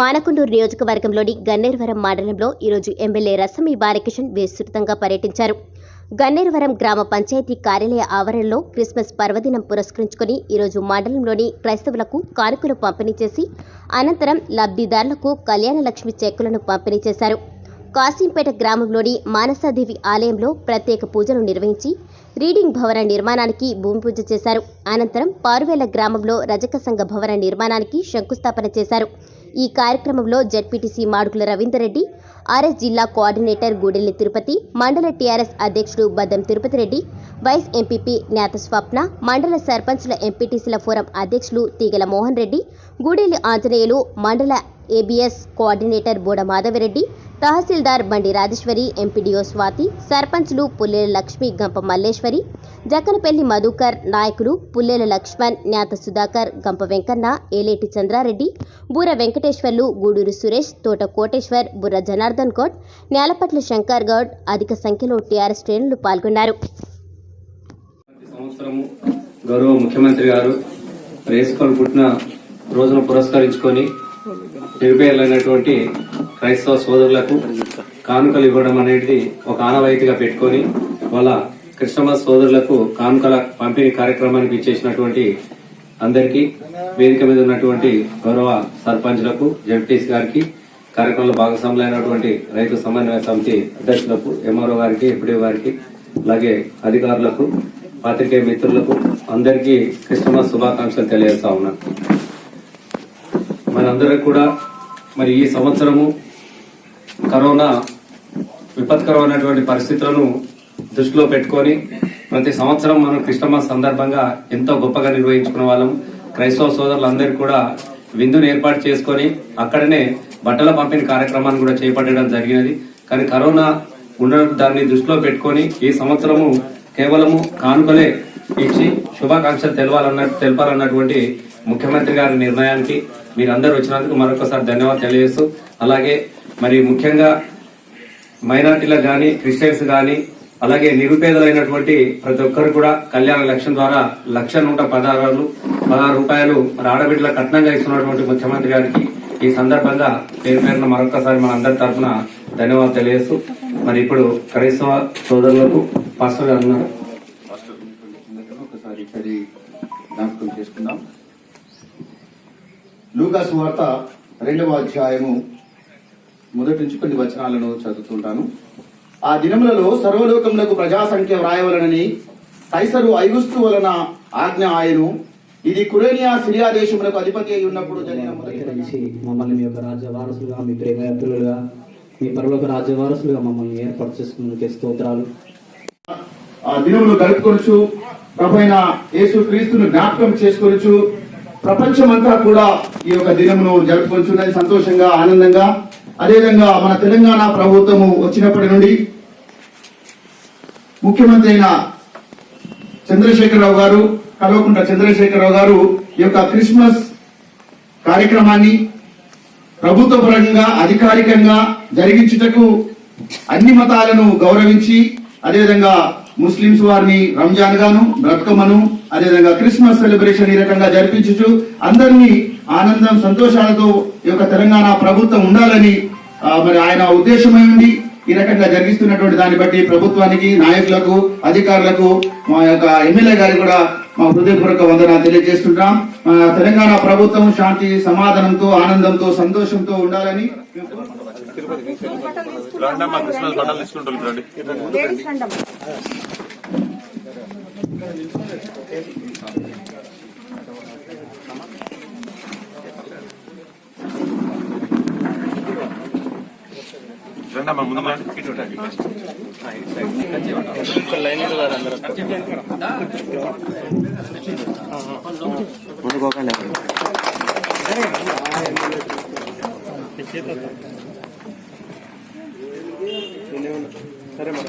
మానకొండూరు నియోజకవర్గంలోని గన్నేరువరం మండలంలో ఈరోజు ఎమ్మెల్యే రసమి బాలకిషన్ విస్తృతంగా పర్యటించారు. గన్నేరువరం గ్రామ పంచాయతీ కార్యాలయ ఆవరణలో క్రిస్మస్ పర్వదినం పురస్కరించుకొని ఈరోజు మండలంలోని క్రైస్తవులకు కానుకలు పంపిణీ చేసి అనంతరం లబ్ధిదారులకు కళ్యాణ లక్ష్మి చెక్కులను పంపిణీ చేశారు. కాసింపేట గ్రామంలోని మానసాదేవి ఆలయంలో ప్రత్యేక పూజలు నిర్వహించి రీడింగ్ భవన నిర్మాణానికి భూమి పూజ చేశారు. అనంతరం పారువేల గ్రామంలో రజక సంఘ భవన నిర్మాణానికి శంకుస్థాపన చేశారు. ఈ కార్యక్రమంలో జడ్పీటీసీ మాడుకుల రవీందర్రెడ్డి ఆర్ఎస్ జిల్లా కోఆర్డినేటర్ గూడెల్లి తిరుపతి మండల టీఆర్ఎస్ అధ్యక్షుడు బద్దం తిరుపతి రెడ్డి వైస్ ఎంపీపీ జ్ఞాత స్వప్న మండల సర్పంచ్ల ఎంపీటీసీల ఫోరం అధ్యక్షులు తీగల మోహన్ రెడ్డి గూడెల్లి ఆంజనేయులు మండల ఏబీఎస్ కోఆర్డినేటర్ బోడ మాధవిరెడ్డి తహసీల్దార్ బండి రాజేశ్వరి ఎంపీడీఓ స్వాతి సర్పంచ్లు పుల్లెల లక్ష్మి గంప మల్లేశ్వరి జక్కనపల్లి మధుకర్ నాయకులు పుల్లేల లక్ష్మణ్ జ్ఞాత సుధాకర్ గంప వెంకన్న ఏలేటి చంద్రారెడ్డి బూర వెంకటేశ్వర్లు గూడూరు సురేష్ తోట కోటేశ్వర్ బుర్ర జనార్దన్ గౌడ్ నేలపట్ల శంకర్ గౌడ్ అధిక సంఖ్యలో టీఆర్ఎస్ శ్రేణులు పాల్గొన్నారు. గౌరవ ముఖ్యమంత్రి గారు వేసుకొని పుట్టిన రోజును పురస్కరించుకొని నిర్భయలైనటువంటి క్రైస్తవ సోదరులకు కానుకలు ఇవ్వడం అనేది ఒక ఆనవాయితీగా పెట్టుకొని వాళ్ళ క్రిస్టమస్ సోదరులకు కానుకల పంపిణీ కార్యక్రమానికి ఇచ్చేసినటువంటి అందరికీ వేదిక మీద ఉన్నటువంటి గౌరవ సర్పంచ్లకు జడ్పీసీ గారికి కార్యక్రమంలో భాగస్వాములైనటువంటి రైతు సమన్వయ సమితి అధ్యక్షులకు ఎంఆర్ఓ గారికి ఎంపీడీ గారికి అలాగే అధికారులకు పాత్రికేయ మిత్రులకు అందరికీ క్రిస్టమస్ శుభాకాంక్షలు తెలియజేస్తా ఉన్నాను మనందరికి కూడా మరి ఈ సంవత్సరము కరోనా విపత్కరమైనటువంటి పరిస్థితులను దృష్టిలో పెట్టుకొని ప్రతి సంవత్సరం మనం క్రిస్టమస్ సందర్భంగా ఎంతో గొప్పగా నిర్వహించుకునే వాళ్ళం. క్రైస్తవ సోదరులందరూ కూడా విందును ఏర్పాటు చేసుకొని అక్కడనే బట్టల పంపిణీ కార్యక్రమాన్ని కూడా చేపట్టడం జరిగినది. కానీ కరోనా ఉండడం దాన్ని దృష్టిలో పెట్టుకొని ఈ సంవత్సరము కేవలము కానుకలే ఇచ్చి శుభాకాంక్షలు తెలవాలన్న తెలపాలన్నటువంటి ముఖ్యమంత్రి గారి నిర్ణయానికి మీరందరూ వచ్చినందుకు మరొకసారి ధన్యవాదాలు తెలియజేస్తూ అలాగే మరి ముఖ్యంగా మైనార్టీలకు కానీ క్రిస్టియన్స్ కానీ అలాగే నిరుపేదలైనటువంటి ప్రతి ఒక్కరు కూడా కళ్యాణ లక్ష్యం ద్వారా లక్ష నూట పదహారు పదహారు రూపాయలు మరి ఆడబిడ్డల కట్నంగా ఇస్తున్నటువంటి ముఖ్యమంత్రి గారికి ఈ సందర్భంగా పేరు పేరున మరొకసారి మన అందరి తరఫున ధన్యవాదాలు తెలియజేస్తూ మరి ఇప్పుడు క్రైస్తవ సోదరులకు పాస్టర్ గారు లూకాసు వార్త రెండవ అధ్యాయము మొదటి నుంచి కొన్ని వచనాలను చదువుతుంటాను. ఆ దినములలో సర్వలోకములకు ప్రజా సంఖ్య వ్రాయవలనని కైసరు ఐగుస్తు వలన ఆజ్ఞ ఆయను. ఇది కురేనియా సిరియా దేశములకు అధిపతి అయి ఉన్నప్పుడు జరిగిన మొదటి గ్రహించి మమ్మల్ని మీ యొక్క రాజ్య వారసులుగా మీ ప్రేమ పిల్లలుగా మీ పరలోక రాజ్య వారసులుగా మమ్మల్ని ఏర్పాటు చేసుకున్నందుకే స్తోత్రాలు. ఆ దినములు గడుపుకొనుచు ప్రభైన యేసు క్రీస్తును జ్ఞాపకం చేసుకొనుచు ప్రపంచమంతా కూడా ఈ యొక్క దినమును జరుపుకొనుచున్నది సంతోషంగా ఆనందంగా. అదేవిధంగా మన తెలంగాణ ప్రభుత్వము వచ్చినప్పటి నుండి ముఖ్యమంత్రి అయిన చంద్రశేఖరరావు గారు కలవకుండా చంద్రశేఖరరావు గారు ఈ యొక్క క్రిస్మస్ కార్యక్రమాన్ని ప్రభుత్వ పరంగా అధికారికంగా జరిగించుటకు అన్ని మతాలను గౌరవించి అదేవిధంగా ముస్లింస్ వారిని రంజాన్ గాను బ్రతుకమ్మను అదేవిధంగా క్రిస్మస్ సెలబ్రేషన్ ఈ రకంగా జరిపించుచు అందరినీ ఆనందం సంతోషాలతో ఈ యొక్క తెలంగాణ ప్రభుత్వం ఉండాలని మరి ఆయన ఉద్దేశమై ఉండి ఈ రకంగా జరిగిస్తున్నటువంటి దాన్ని బట్టి ప్రభుత్వానికి నాయకులకు అధికారులకు మా యొక్క ఎమ్మెల్యే గారికి కూడా మా హృదయపూర్వక వందనాలు తెలియజేస్తుంటాం. తెలంగాణ ప్రభుత్వం శాంతి సమాధానంతో ఆనందంతో సంతోషంతో ఉండాలని క్రిస్మస్ రెండమ్మా ముందు సరే మరి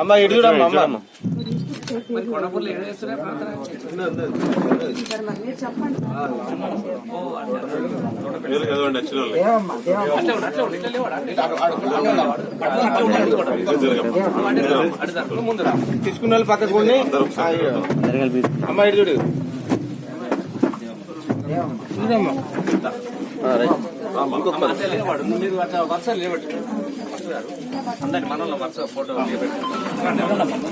అమ్మా ఇటు చూడమ్మా అమ్మ. తీసుకున్న వాళ్ళు పక్కకు పోండి. అమ్మా ఇటు చూడు ఆ, రైట్. ఇంకొక పది.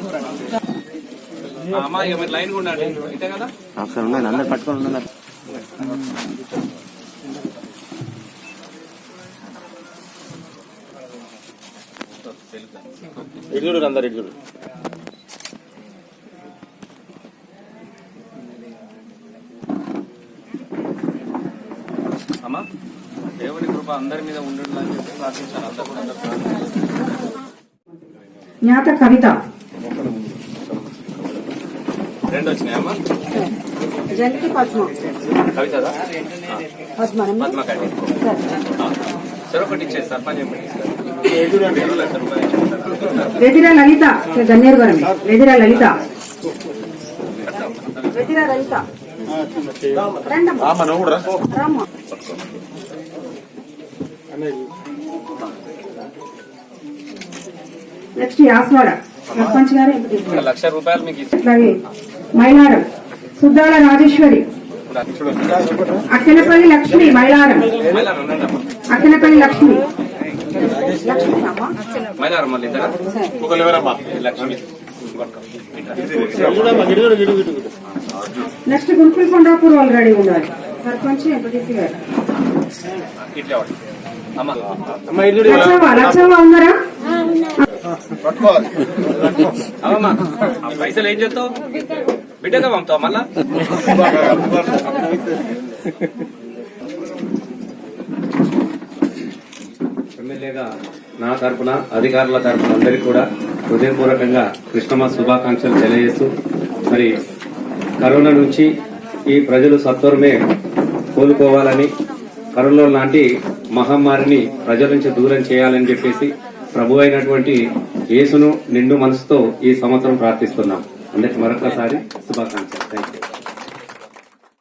అమ్మా ఇక మీరు లైన్ ఉండండి ఇంతే కదా ఒకసారి ఉండండి అందరు పట్టుకొని ఉన్నారు ఇటు చూడు అందరు ఇటు చూడు అమ్మా దేవుని కృప అందరి మీద ఉండాలని చెప్పి ప్రార్థించాను అందరూ కూడా. జ్ఞాత కవిత. రెండు వచ్చినాయమ్మా జంటి పద్మ. కవితదా? పద్మ పద్మ కట్టి చెరొకటి ఇచ్చేసి సర్పంచ్. వెదిర లలిత. గన్నేరువరం వెదిర లలిత. వెదిర లలిత. కూడా. రమ్మ. నెక్స్ట్ యాస్వాడ. సర్పంచ్ గారు లక్ష రూపాయలు మీకు మైలారం. సుద్దాల రాజేశ్వరి. అక్కనపల్లి లక్ష్మి మైలారం. అక్కనపల్లి లక్ష్మి. మైలారం మళ్ళీ. నెక్స్ట్ గురుకుల కొండాపూర్ వాళ్ళు రెడీ ఉండాలి సర్పంచ్ ఎంపీటీసీ గారు పైసలు ఏం చేస్తావు బిడ్డగా పంపుతావు మళ్ళా ఎమ్మెల్యేగా నా తరపున అధికారుల తరపున అందరికీ కూడా హృదయపూర్వకంగా కృష్ణమ శుభాకాంక్షలు తెలియజేస్తూ మరి కరోనా నుంచి ఈ ప్రజలు సత్వరమే కోలుకోవాలని కరోనా లాంటి మహమ్మారిని ప్రజల నుంచి దూరం చేయాలని చెప్పేసి ప్రభు అయినటువంటి యేసును నిండు మనసుతో ఈ సంవత్సరం ప్రార్థిస్తున్నాం. అందరికి మరొకసారి శుభాకాంక్షలు.